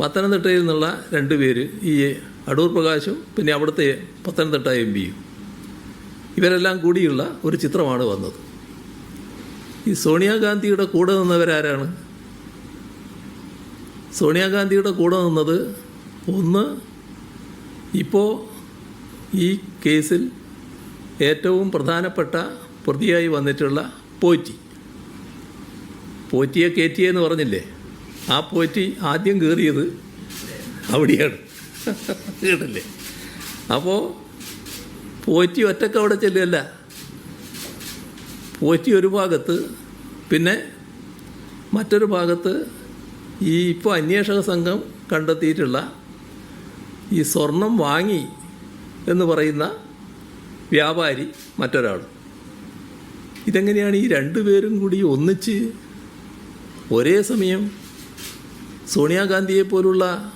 പത്തനംതിട്ടയിൽ നിന്നുള്ള രണ്ട് പേര് ഈ അടൂർ പ്രകാശും പിന്നെ അവിടുത്തെ പത്തനംതിട്ട എം പിയും. ഇവരെല്ലാം കൂടിയുള്ള ഒരു ചിത്രമാണ് വന്നത്. ഈ സോണിയാഗാന്ധിയുടെ കൂടെ നിന്നവരാരാണ്? സോണിയാഗാന്ധിയുടെ കൂടെ നിന്നത് ഒന്ന് ഇപ്പോൾ ഈ കേസിൽ ഏറ്റവും പ്രധാനപ്പെട്ട പ്രതിയായി വന്നിട്ടുള്ള പോറ്റി. പോറ്റിയെ കയറ്റിയെന്ന് പറഞ്ഞില്ലേ? ആ പോറ്റി ആദ്യം കയറിയത് അവിടെയാണ്. കേട്ടില്ലേ? അപ്പോൾ പോറ്റി ഒറ്റയ്ക്ക് അവിടെ ചെല്ലുകയല്ല. പോറ്റി ഒരു ഭാഗത്ത് പിന്നെ മറ്റൊരു ഭാഗത്ത് ഈ ഇപ്പോൾ അന്വേഷക സംഘം കണ്ടെത്തിയിട്ടുള്ള ഈ സ്വർണം വാങ്ങി എന്ന് പറയുന്ന വ്യാപാരി മറ്റൊരാൾ ഇതെങ്ങനെയാണ് ഈ രണ്ടു പേരും കൂടി ഒന്നിച്ച് ഒരേ സമയം സോണിയാഗാന്ധിയെ പോലുള്ള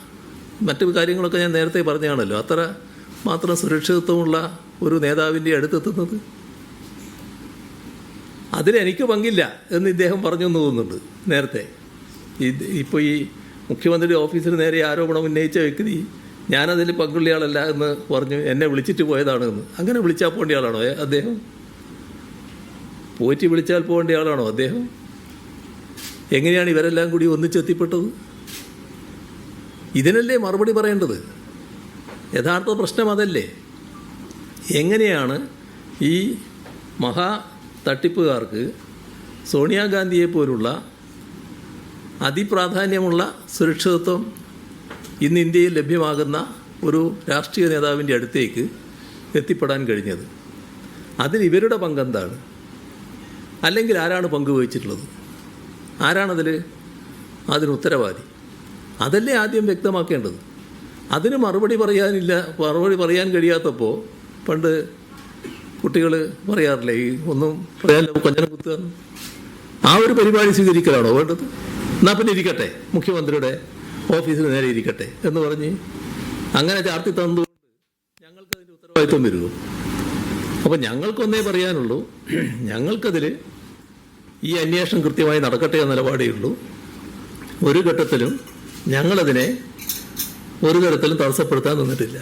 മറ്റു കാര്യങ്ങളൊക്കെ ഞാൻ നേരത്തെ പറഞ്ഞതാണല്ലോ അത്ര മാത്രം സുരക്ഷിതത്വമുള്ള ഒരു നേതാവിന്റെ അടുത്തെത്തുന്നത് അതിലെനിക്ക് പങ്കില്ല എന്ന് ഇദ്ദേഹം പറഞ്ഞു എന്ന് തോന്നുന്നുണ്ട് നേരത്തെ. ഇപ്പോൾ ഈ മുഖ്യമന്ത്രി ഓഫീസിന് നേരെ ആരോപണം ഉന്നയിച്ച വ്യക്തി ഞാനതിൽ പങ്കുള്ള ആളല്ല എന്ന് പറഞ്ഞു എന്നെ വിളിച്ചിട്ട് പോയതാണ് എന്ന്. അങ്ങനെ വിളിച്ചാൽ പോകേണ്ട ആളാണോ അദ്ദേഹം? പോറ്റി വിളിച്ചാൽ പോകേണ്ട ആളാണോ അദ്ദേഹം? എങ്ങനെയാണ് ഇവരെല്ലാം കൂടി ഒന്നിച്ചെത്തിപ്പെട്ടത്? ഇതിനല്ലേ മറുപടി പറയേണ്ടത്? യഥാർത്ഥ പ്രശ്നം അതല്ലേ? എങ്ങനെയാണ് ഈ മഹാ തട്ടിപ്പുകാർക്ക് സോണിയാഗാന്ധിയെ പോലുള്ള അതിപ്രാധാന്യമുള്ള സുരക്ഷിതത്വം ഇന്ന് ഇന്ത്യയിൽ ലഭ്യമാകുന്ന ഒരു രാഷ്ട്രീയ നേതാവിന്റെ അടുത്തേക്ക് എത്തിപ്പെടാൻ കഴിഞ്ഞത്? അതിന് ഇവരുടെ പങ്കെന്താണ്? അല്ലെങ്കിൽ ആരാണ് പങ്കുവഹിച്ചിട്ടുള്ളത്? ആരാണതിൽ അതിന് ഉത്തരവാദി? അതല്ലേ ആദ്യം വ്യക്തമാക്കേണ്ടത്? അതിന് മറുപടി പറയാനില്ല മറുപടി പറയാൻ കഴിയാത്തപ്പോൾ പണ്ട് കുട്ടികൾ പറയാറില്ലേ ഈ ഒന്നും പറയാനില്ല കൊഞ്ഞനം കുത്തുക? ആ ഒരു പരിപാടി സ്വീകരിക്കലാണോ വേണ്ടത്? എന്നാൽ പിന്നെ ഇരിക്കട്ടെ മുഖ്യമന്ത്രിയുടെ ഓഫീസിന് നേരെ ഇരിക്കട്ടെ എന്ന് പറഞ്ഞ് അങ്ങനെ ചാർത്തി തന്നതുകൊണ്ട് ഞങ്ങൾക്ക് അതിന്റെ ഉത്തരവാദിത്വം വരുമോ അപ്പം ഞങ്ങൾക്കൊന്നേ പറയാനുള്ളൂ ഞങ്ങൾക്കതിൽ ഈ അന്വേഷണം കൃത്യമായി നടക്കട്ടെ എന്ന നിലപാടേ ഉള്ളൂ. ഒരു ഘട്ടത്തിലും ഞങ്ങളതിനെ ഒരു തരത്തിലും തടസ്സപ്പെടുത്താൻ നിന്നിട്ടില്ല.